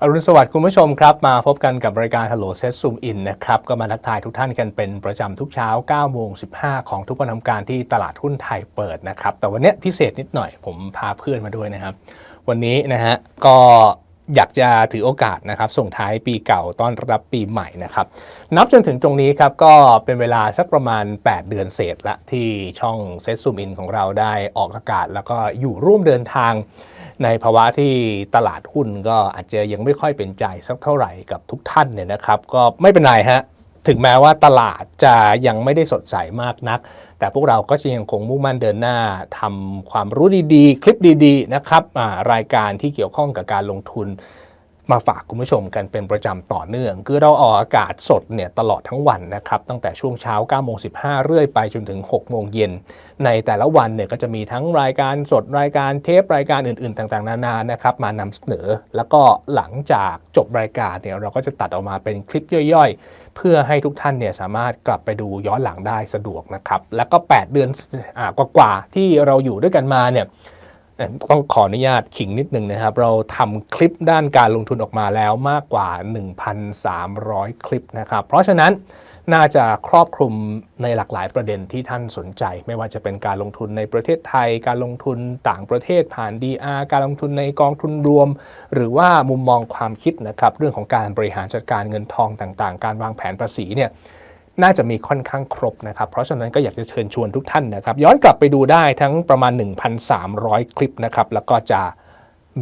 อรุณสวัสดิ์คุณผู้ชมครับ มาพบกันกับรายการ Hello Set Zoom In นะครับ ก็มาทักทายทุกท่านกันเป็นประจำทุกเช้า9โมง15 ของทุกวันทำการที่ตลาดหุ้นไทยเปิดนะครับ แต่วันนี้พิเศษนิดหน่อยผมพาเพื่อนมาด้วยนะครับ วันนี้นะฮะก็อยากจะถือโอกาสนะครับ ส่งท้ายปีเก่าต้อนรับปีใหม่นะครับ นับจนถึงตรงนี้ครับ ก็เป็นเวลาสักประมาณ 8 เดือนเศษละที่ช่องเซตซูมอินของเราได้ออกอากาศ แล้วก็อยู่ร่วมเดินทาง ในภาวะที่ตลาดหุ้นก็อาจจะยังไม่ค่อยเป็นใจสักเท่าไหร่กับทุกท่านเนี่ยนะครับ ก็ไม่เป็นไรฮะถึงแม้ว่าตลาดจะยังไม่ได้สดใสมากนัก แต่พวกเราก็จะยังคงมุ่งมั่นเดินหน้าทำความรู้ดีๆ คลิปดีๆนะครับอ่ารายการที่เกี่ยวข้องกับการลงทุน มาฝากคุณผู้ชมกันเป็นประจำต่อเนื่อง คือเราออกอากาศสดเนี่ยตลอดทั้งวันนะครับ ตั้งแต่ช่วงเช้า9โมง15 เรื่อยไปจนถึง 6 โมงเย็น ในแต่ละวันเนี่ยก็จะมีทั้งรายการสดรายการเทปรายการอื่นๆ ต่างๆ นานานะครับ มานำเสนอ แล้วก็หลังจากจบรายการเนี่ยเราก็จะตัดออกมาเป็นคลิปย่อยๆ เพื่อให้ทุกท่านเนี่ยสามารถกลับไปดูย้อนหลังได้สะดวกนะครับ แล้วก็ 8 เดือนอกว่าๆที่เราอยู่ด้วยกันมาเนี่ย ต้องขออนุญาตขิงนิดนึงนะครับ เราทำคลิปด้านการลงทุนออกมาแล้วมากกว่า 1,300 คลิปนะครับ เพราะฉะนั้นน่าจะครอบคลุมในหลากหลายประเด็นที่ท่านสนใจ ไม่ว่าจะเป็นการลงทุนในประเทศไทย การลงทุนต่างประเทศผ่าน DR การลงทุนในกองทุนรวม หรือว่ามุมมองความคิดนะครับเรื่องของการบริหารจัดการเงินทองต่างๆ การวางแผนภาษีเนี่ย น่าจะมีค่อนข้างครบนะครับ เพราะฉะนั้นก็อยากจะเชิญชวนทุกท่านนะครับ ย้อนกลับไปดูได้ทั้งประมาณ 1,300 คลิปนะครับ แล้วก็จะ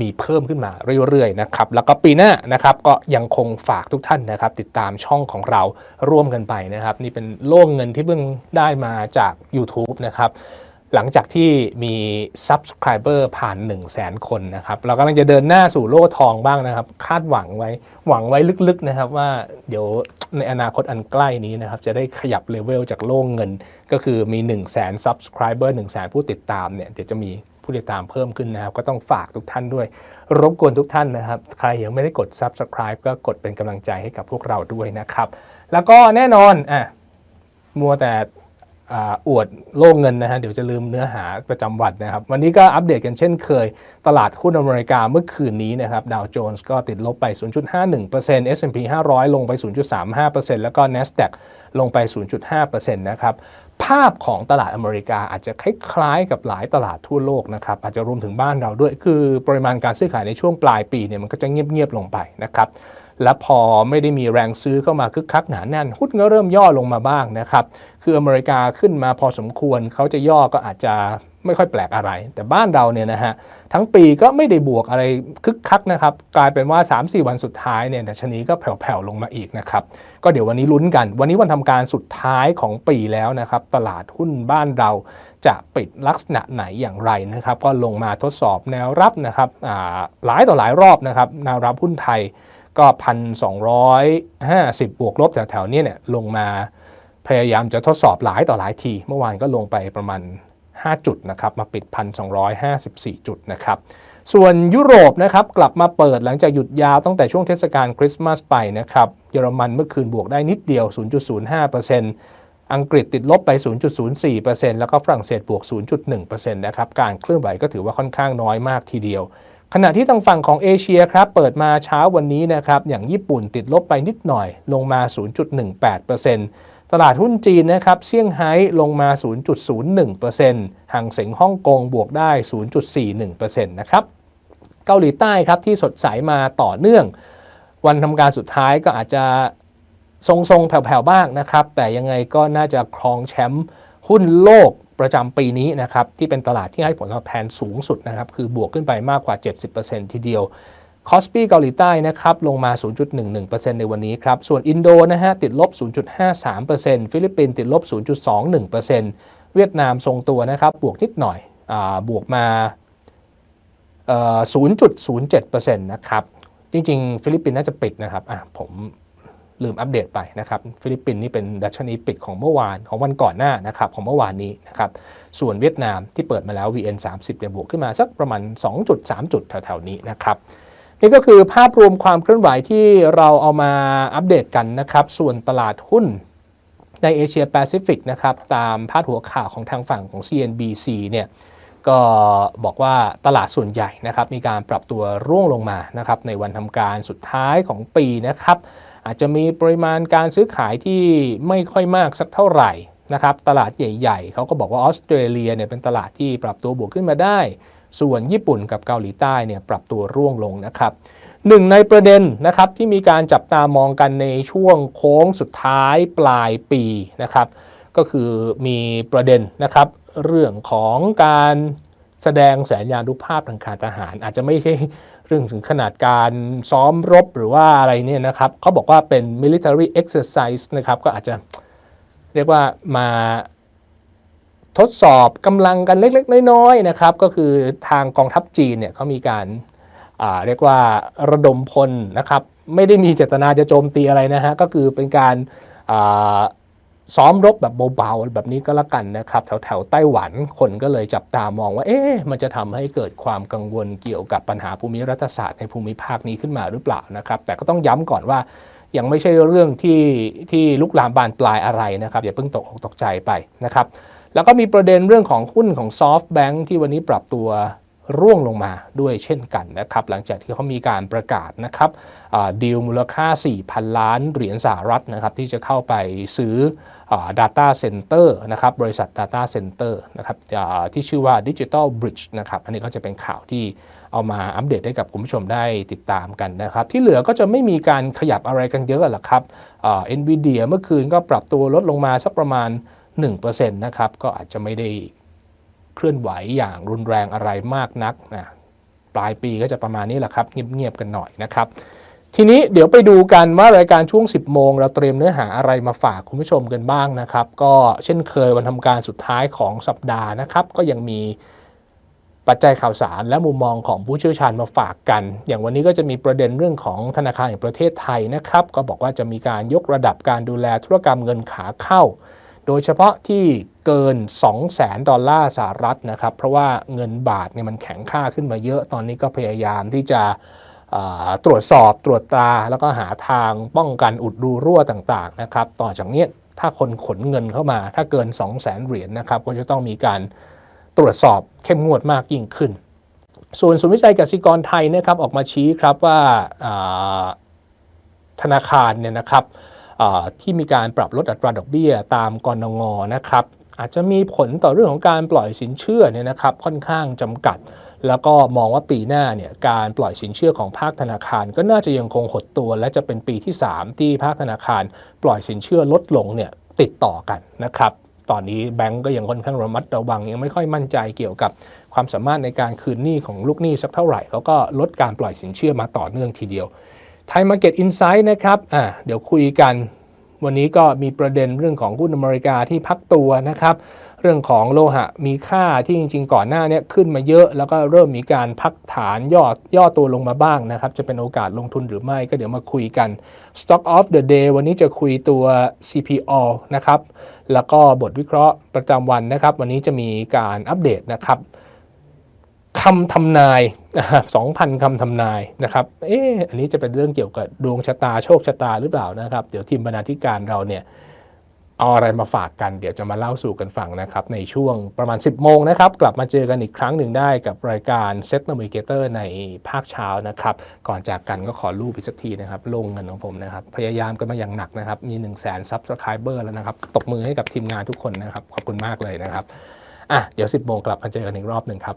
มีเพิ่มขึ้นมาเรื่อยๆนะครับ แล้วก็ปีหน้านะครับก็ยังคงฝากทุกท่านนะครับ ติดตามช่องของเราร่วมกันไปนะครับ นี่เป็นโล่งเงินที่เพิ่งได้มาจาก YouTube นะครับ หลังจากที่มี Subscriber ผ่าน 1 0 0 0 0แสนคนนะครับ เรากำลังจะเดินหน้าสู่โล่ทองบ้างนะครับ คาดหวังไว้ หวังไว้ลึกๆนะครับว่าเดี๋ยวในอนาคตอันใกล้นี้นะครับ จะได้ขยับเลเวลจากโล่เงิน ก็คือมี 1 0 0 0 0แสน Subscriber 1 0 0 0 0แสนผู้ติดตามเนี่ยเดี๋ยวจะมีผู้ติดตามเพิ่มขึ้นนะครับ ก็ต้องฝากทุกท่านด้วย รบกวนทุกท่านนะครับ ใครยังไม่ได้กด Subscribe ก็กดเป็นกำลังใจให้กับพวกเราด้วยนะครับ แล้วก็แน่นอนอะมัวแต่ อวดโล่งเงินนะฮะเดี๋ยวจะลืมเนื้อหาประจำวันนะครับ วันนี้ก็อัปเดตกันเช่นเคย ตลาดหุ้นอเมริกาเมื่อคืนนี้นะครับดาวโจนส์ก็ติดลบไป 0.51% S&P 500 ลงไป 0.35%แล้วก็ NASDAQ ลงไป 0.5%นะครับภาพของตลาดอเมริกาอาจจะคล้ายๆ กับหลายตลาดทั่วโลกนะครับ อาจจะรวมถึงบ้านเราด้วย คือปริมาณการซื้อขายในช่วงปลายปีเนี่ยมันก็จะเงียบๆลงไปนะครับ และพอไม่ได้มีแรงซื้อเข้ามาคึกคักหนาแน่น หุ้นก็เริ่มย่อลงมาบ้างนะครับคืออเมริกาขึ้นมาพอสมควรเขาจะย่อก็อาจจะไม่ค่อยแปลกอะไร แต่บ้านเราเนี่ยนะฮะทั้งปีก็ไม่ได้บวกอะไรคึกคักนะครับ กลายเป็นว่า 3-4 วันสุดท้ายเนี่ยดัชนีก็แผ่วๆลงมาอีกนะครับ ก็เดี๋ยววันนี้ลุ้นกัน วันนี้วันทำการสุดท้ายของปีแล้วนะครับ ตลาดหุ้นบ้านเราจะปิดลักษณะไหนอย่างไรนะครับ ก็ลงมาทดสอบแนวรับนะครับหลายต่อหลายรอบนะครับแนวรับหุ้นไทย ก็พันสองร้อยห้าสิบบวกลบแถวๆเนี้เนี่ยลงมาพยายามจะทดสอบหลายต่อหลายที เมื่อวานก็ลงไปประมาณ 5 จุดนะครับ มาปิด 1,254 จุดนะครับ ส่วนยุโรปนะครับกลับมาเปิดหลังจากหยุดยาวตั้งแต่ช่วงเทศกาลคริสต์มาสไปนะครับ เยอรมันเมื่อคืนบวกได้นิดเดียว 0.05%อังกฤษติดลบไป 0.04%แล้วก็ฝรั่งเศสบวก 0.1%นะครับ การเคลื่อนไหวก็ถือว่าค่อนข้างน้อยมากทีเดียว ขณะที่ทางฝั่งของเอเชียครับเปิดมาเช้าวันนี้นะครับอย่างญี่ปุ่นติดลบไปนิดหน่อยลงมา 0.18%ตลาดหุ้นจีนนะครับเซี่ยงไฮ้ลงมา 0.01%ห่างเสงฮ่องกงบวกได้ 0.41%นะครับเกาหลีใต้ครับที่สดใสมาต่อเนื่อง วันทำการสุดท้ายก็อาจจะทรงๆแผ่วๆบ้างนะครับ แต่ยังไงก็น่าจะครองแชมป์หุ้นโลก ประจำปีนี้นะครับที่เป็นตลาดที่ให้ผลตอบแทนสูงสุดนะครับคือบวกขึ้นไปมากกว่า 70%ทีเดียวคอสปีเกาหลีใต้นะครับลงมา 0.11%ในวันนี้ครับ ส่วนอินโดนะฮะติดลบ 0.53%ฟิลิปปินส์ติดลบ 0.21%เวียดนามทรงตัวนะครับบวกนิดหน่อยอบวกมาเอ่อ0.07%นะครับ จริง ๆ ฟิลิปปินส์น่าจะปิดนะครับผม ลืมอัปเดตไปนะครับฟิลิปปินส์นี่เป็นดัชนีปิดของเมื่อวานของวันก่อนหน้านะครับของเมื่อวานนี้นะครับส่วนเวียดนามที่เปิดมาแล้ว VN 30เนี่ยบวกขึ้นมาสักประมาณ 2.3 จุดแถวๆนี้นะครับนี่ก็คือภาพรวมความเคลื่อนไหวที่เราเอามาอัปเดตกันนะครับส่วนตลาดหุ้นในเอเชียแปซิฟิกนะครับตามพาดหัวข่าวของทางฝั่งของ CNBC เนี่ยก็บอกว่าตลาดส่วนใหญ่นะครับมีการปรับตัวร่วงลงมานะครับในวันทำการสุดท้ายของปีนะครับ อาจจะมีปริมาณการซื้อขายที่ไม่ค่อยมากสักเท่าไหร่นะครับตลาดใหญ่ ๆ เขาก็บอกว่าออสเตรเลียเนี่ยเป็นตลาดที่ปรับตัวบวกขึ้นมาได้ ส่วนญี่ปุ่นกับเกาหลีใต้เนี่ยปรับตัวร่วงลงนะครับหนึ่งในประเด็นนะครับที่มีการจับตามองกันในช่วงโค้งสุดท้ายปลายปีนะครับก็คือมีประเด็นนะครับเรื่องของการแสดงแสนยานุภาพทางการทหาร อาจจะไม่ใช่ เรื่องถึงขนาดการซ้อมรบหรือว่าอะไรเนี่ยนะครับเขาบอกว่าเป็น military exercise นะครับก็อาจจะเรียกว่ามาทดสอบกำลังกันเล็ก ๆ น้อยๆนะครับ ก็คือทางกองทัพจีนเนี่ยเขามีการาเรียกว่าระดมพลนะครับ ไม่ได้มีเจตนาจะโจมตีอะไรนะฮะ ก็คือเป็นการา ซ้อมรบแบบเบาๆ แบบนี้ก็แล้วกันนะครับ แถวๆไต้หวันคนก็เลยจับตามองว่า เอ๊ะมันจะทำให้เกิดความกังวลเกี่ยวกับปัญหาภูมิรัฐศาสตร์ในภูมิภาคนี้ขึ้นมาหรือเปล่านะครับ แต่ก็ต้องย้ำก่อนว่ายังไม่ใช่เรื่องที่ที่ลุกลามบานปลายอะไรนะครับ อย่าเพิ่งตกอกตกใจไปนะครับ แล้วก็มีประเด็นเรื่องของหุ้นของ SoftBank ที่วันนี้ปรับตัวร่วงลงมาด้วยเช่นกันนะครับ หลังจากที่เขามีการประกาศนะครับดีลมูลค่า 4,000 ล้านเหรียญสหรัฐนะครับที่จะเข้าไปซื้อ Data Center นะครับบริษัท Data Center นะครับที่ชื่อว่า Digital Bridge นะครับอันนี้ก็จะเป็นข่าวที่เอามาอัปเดตให้กับคุณผู้ชมได้ติดตามกันนะครับ ที่เหลือก็จะไม่มีการขยับอะไรกันเยอะหรอกครับเอ่า NVIDIA เมื่อคืนก็ปรับตัวลดลงมาสักประมาณ 1%นะครับก็อาจจะไม่ได้เคลื่อนไหวอย่างรุนแรงอะไรมากนักนะปลายปีก็จะประมาณนี้แหละครับ เงียบๆกันหน่อยนะครับ ทีนี้เดี๋ยวไปดูกันว่ารายการช่วง 10 โมง เราเตรียมเนื้อหาอะไรมาฝากคุณผู้ชมกันบ้างนะครับ ก็เช่นเคยวันทำการสุดท้ายของสัปดาห์นะครับ ก็ยังมีปัจจัยข่าวสารและมุมมองของผู้เชี่ยวชาญมาฝากกัน อย่างวันนี้ก็จะมีประเด็นเรื่องของธนาคารแห่งประเทศไทยนะครับ ก็บอกว่าจะมีการยกระดับการดูแลธุรกรรมเงินขาเข้า โดยเฉพาะที่เกิน 2 0 0แสนดอลลาร์สหรัฐนะครับ เพราะว่าเงินบาทเนี่ยมันแข็งค่าขึ้นมาเยอะ ตอนนี้ก็พยายามที่จะ ตรวจสอบตรวจตราแล้วก็หาทางป้องกันอุดรูรั่วต่างๆนะครับต่อจากนี้ถ้าคนขนเงินเข้ามาถ้าเกิน 2 0 0แสนเหรียญนะครับก็จะต้องมีการตรวจสอบเข้มงวดมากยิ่งขึ้น ส่วนศูนย์วิจัยกสิกรไทยนะครับออกมาชี้ครับว่าธนาคารเนี่ยนะครับที่มีการปรับลดอัตราดอกเบี้ยตามกรงงนะครับอาจจะมีผลต่อเรื่องของการปล่อยสินเชื่อเนี่ยนะครับค่อนข้างจำกัด แล้วก็มองว่าปีหน้าเนี่ยการปล่อยสินเชื่อของภาคธนาคาร ก็น่าจะยังคงหดตัว และจะเป็นปีที่ 3 ที่ภาคธนาคาร ปล่อยสินเชื่อลดลงเนี่ยติดต่อกันนะครับตอนนี้แบงก์ก็ยังค่อนข้างระมัดระวัง ยังไม่ค่อยมั่นใจเกี่ยวกับความสามารถในการคืนหนี้ของลูกหนี้สักเท่าไหร่เขาก็ลดการปล่อยสินเชื่อมาต่อเนื่องทีเดียวไทยมาร์เก็ตอินไซด์นะครับอ่าเดี๋ยวคุยกัน วันนี้ก็มีประเด็นเรื่องของหุ้นอเมริกาที่พักตัวนะครับ เรื่องของโลหะมีค่าที่จริง ๆ ก่อนหน้านี้ขึ้นมาเยอะ แล้วก็เริ่มมีการพักฐานย่อย่อตัวลงมาบ้างนะครับ จะเป็นโอกาสลงทุนหรือไม่ก็เดี๋ยวมาคุยกัน Stock of the day วันนี้จะคุยตัว CPO นะครับ แล้วก็บทวิเคราะห์ประจำวันนะครับ วันนี้จะมีการอัปเดตนะครับคำทำนายสองพันคำทำนายนะครับ เอ๊อันนี้จะเป็นเรื่องเกี่ยวกับดวงชะตาโชคชะตาหรือเปล่านะครับ เดี๋ยวทีมบรรณาธิการเราเนี่ย เอาอะไรมาฝากกันเดี๋ยวจะมาเล่าสู่กันฟังนะครับ ในช่วงประมาณ 10 โมงนะครับ กลับมาเจอกันอีกครั้งหนึ่งได้กับรายการ Set Navigator ในภาคเช้านะครับ ก่อนจากกันก็ขอรูปอีกสักทีนะครับ ลงเงินของผมนะครับ พยายามกันมาอย่างหนักนะครับ มี 1 0 0 0 0แสนซับสไครเบอร์แล้วนะครับ ตบมือให้กับทีมงานทุกคนนะครับ ขอบคุณมากเลยนะครับ อะ เดี๋ยว 10 โมงกลับมาเจอกันอีกรอบหนึ่งครับ